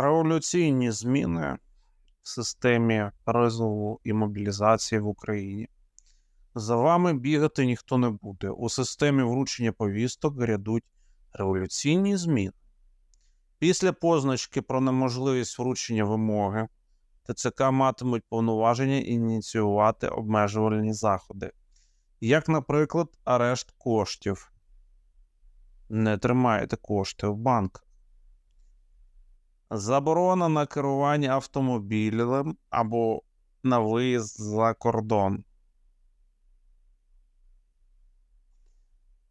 Революційні зміни в системі призову і мобілізації в Україні. За вами бігати ніхто не буде. У системі вручення повісток грядуть революційні зміни. Після позначки про неможливість вручення вимоги ТЦК матимуть повноваження ініціювати обмежувальні заходи, як, наприклад, арешт коштів. Не тримаєте кошти в банках. Заборона на керування автомобілем або на виїзд за кордон.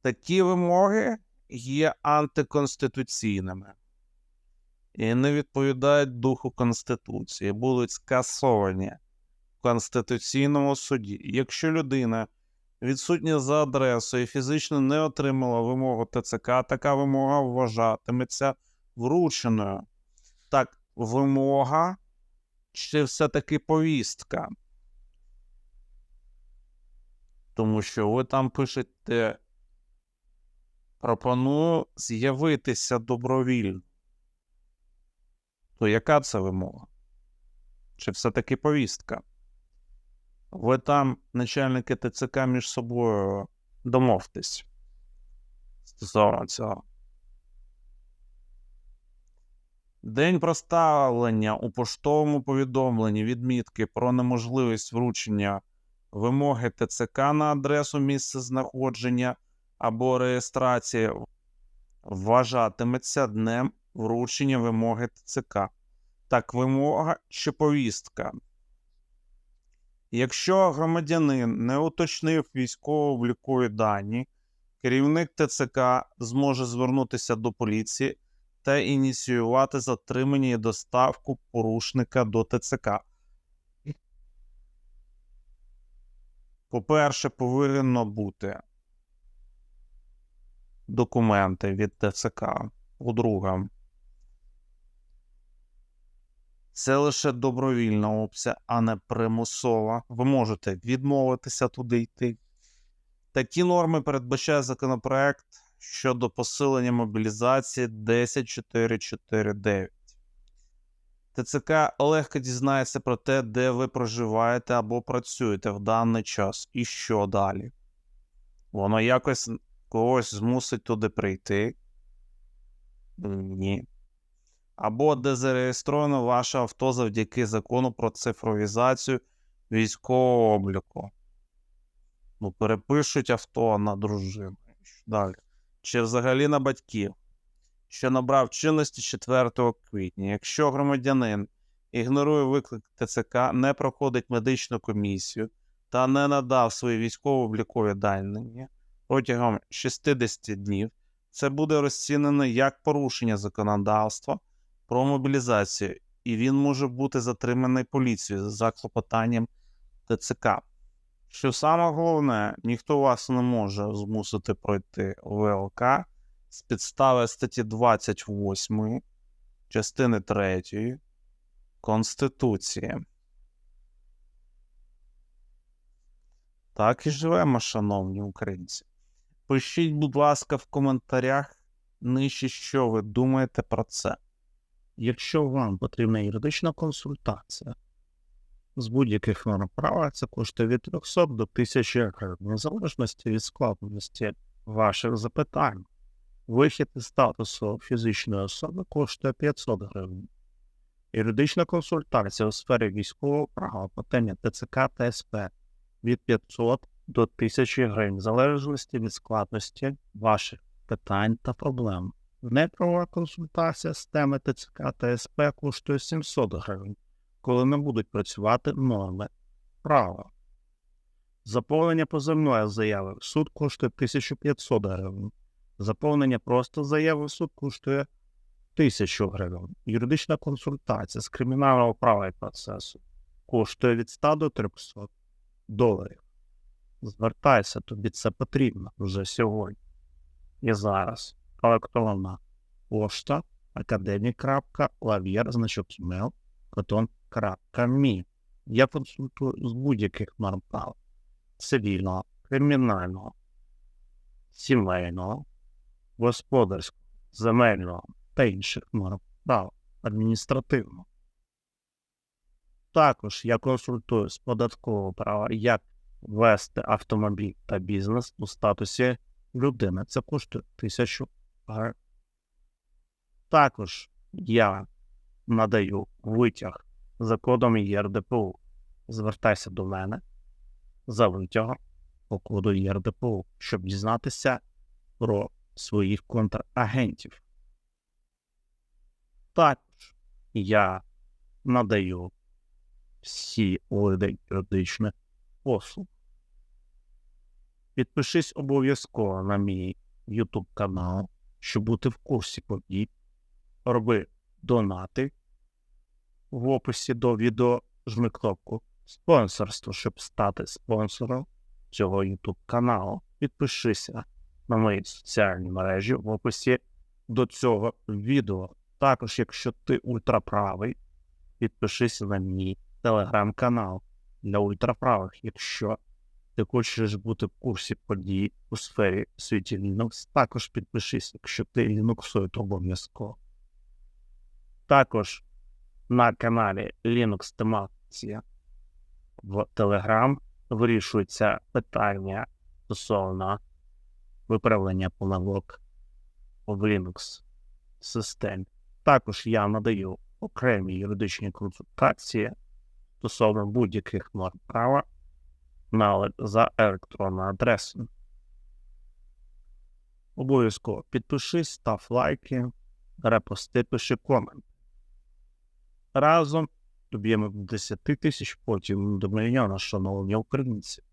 Такі вимоги є антиконституційними і не відповідають духу Конституції, будуть скасовані в Конституційному суді. Якщо людина відсутня за адресою і фізично не отримала вимогу ТЦК, така вимога вважатиметься врученою. Так, вимога чи все-таки повістка? Тому що ви там пишете пропоную з'явитися добровільно. То яка це вимога? Чи все-таки повістка? Ви там, начальники ТЦК, між собою домовтесь стосовно цього. День проставлення у поштовому повідомленні відмітки про неможливість вручення вимоги ТЦК на адресу місця знаходження або реєстрації вважатиметься днем вручення вимоги ТЦК. Так, вимога чи повістка. Якщо громадянин не уточнив військово-облікові дані, керівник ТЦК зможе звернутися до поліції та ініціювати затримання і доставку порушника до ТЦК. По-перше, повинно бути документи від ТЦК. По-друге, це лише добровільна опція, а не примусова. Ви можете відмовитися туди йти. Такі норми передбачає законопроект щодо посилення мобілізації 10449. ТЦК легко дізнається про те, де ви проживаєте або працюєте в даний час, і що далі. Воно якось когось змусить туди прийти. Ні. Або де зареєстровано ваше авто завдяки закону про цифровізацію військового обліку. Ну, перепишуть авто на дружину. Далі. Чи взагалі на батьків, що набрав чинності 4 квітня. Якщо громадянин ігнорує виклик ТЦК, не проходить медичну комісію та не надав свої військово-облікові дані протягом 60 днів, це буде розцінено як порушення законодавства про мобілізацію, і він може бути затриманий поліцією за клопотанням ТЦК. Що саме головне, ніхто вас не може змусити пройти ВЛК з підстави статті 28 частини 3 Конституції. Так і живемо, шановні українці. Пишіть, будь ласка, в коментарях нижче, що ви думаєте про це. Якщо вам потрібна юридична консультація з будь-яких норм права, це коштує від 300 до 1000 гривень, в залежності від складності ваших запитань. Вихід із статусу фізичної особи коштує 500 гривень. Юридична консультація у сфері військового права темі ТЦК та СП від 500 до 1000 гривень, в залежності від складності ваших питань та проблем. Неправова консультація з теми ТЦК та СП коштує 700 гривень, коли не будуть працювати норми права. Заповнення позовної заяви в суд коштує 1500 гривень. Заповнення просто заяви в суд коштує 1000 гривень. Юридична консультація з кримінального права і процесу коштує від 100 до 300 доларів. Звертайся, тобі це потрібно вже сьогодні. І зараз електронна пошта академік.лав'єр, котон.мі. Я консультую з будь-яких норм права цивільного, кримінального, сімейного, господарського, земельного та інших норм права. адміністративно. Також я консультую з податкового права, як вести автомобіль та бізнес у статусі людини. Це коштує тисячу гривень. Також я надаю витяг за кодом ЄРДПУ. Звертайся до мене за витягом по коду ЄРДПУ, щоб дізнатися про своїх контрагентів. Також я надаю всі види юридичних послуг. Підпишись обов'язково на мій YouTube канал, щоб бути в курсі подій. Роби донати в описі до відео жми кнопку спонсорство, щоб стати спонсором цього YouTube каналу. Підпишися на мої соціальні мережі в описі до цього відео. Також, якщо ти ультраправий, підпишися на мій телеграм-канал для ультраправих. Якщо ти хочеш бути в курсі подій у сфері світі Linux, також підпишись, якщо ти Linux, то обов'язково. Також на каналі Linux Тематиція в Telegram вирішується питання стосовно виправлення помилок в Linux системі. Також я надаю окремі юридичні консультації стосовно будь-яких норм права за електронною адресою. Обов'язково підпишись, став лайки, репости, пиши комент. Разом доб'ємо до 10 тисяч, потім до мільйона, шановні українці.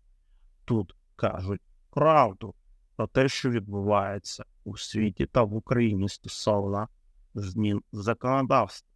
Тут кажуть правду про те, що відбувається у світі та в Україні стосовно змін законодавства.